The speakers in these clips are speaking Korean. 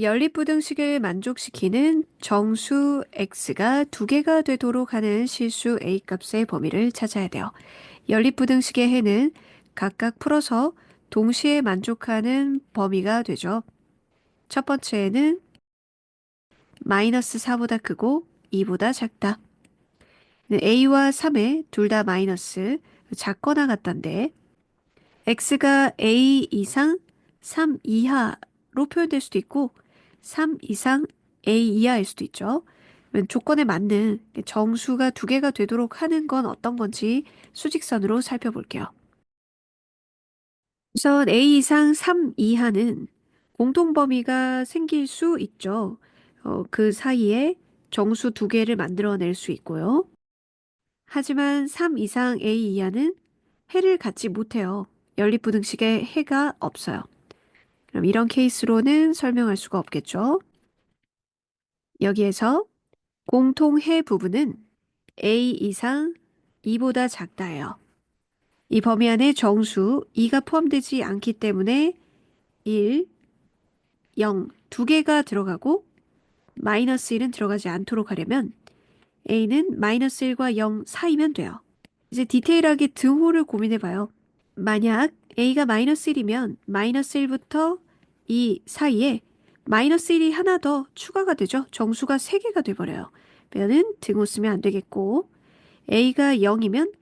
연립부등식을 만족시키는 정수 x가 두 개가 되도록 하는 실수 a 값의 범위를 찾아야 돼요. 연립부등식의 해는 각각 풀어서 동시에 만족하는 범위가 되죠. 첫 번째는 마이너스 4보다 크고 2보다 작다. a와 3에 둘 다 마이너스 작거나 같단데 x가 a 이상 3 이하로 표현될 수도 있고 3 이상 a 이하일 수도 있죠. 조건에 맞는 정수가 두 개가 되도록 하는 건 어떤 건지 수직선으로 살펴볼게요. 우선 a 이상 3 이하는 공통 범위가 생길 수 있죠. 어, 그 사이에 정수 두 개를 만들어낼 수 있고요. 하지만 3 이상 a 이하는 해를 갖지 못해요. 연립부등식에 해가 없어요. 그럼 이런 케이스로는 설명할 수가 없겠죠. 여기에서 공통해 부분은 a 이상 2보다 작다예요. 이 범위 안에 정수 2가 포함되지 않기 때문에 1, 0 두 개가 들어가고 마이너스 1은 들어가지 않도록 하려면 a는 마이너스 1과 0 사이면 돼요. 이제 디테일하게 등호를 고민해 봐요. 만약 a가 마이너스 1이면 마이너스 1부터 2 사이에 마이너스 1이 하나 더 추가가 되죠. 정수가 3개가 돼버려요. 그러면 등호 쓰면 안 되겠고 a가 0이면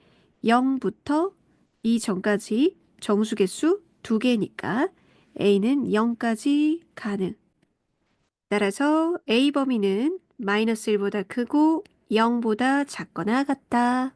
0부터 2 전까지 정수 개수 2개니까 a는 0까지 가능. 따라서 a 범위는 마이너스 1보다 크고 0보다 작거나 같다.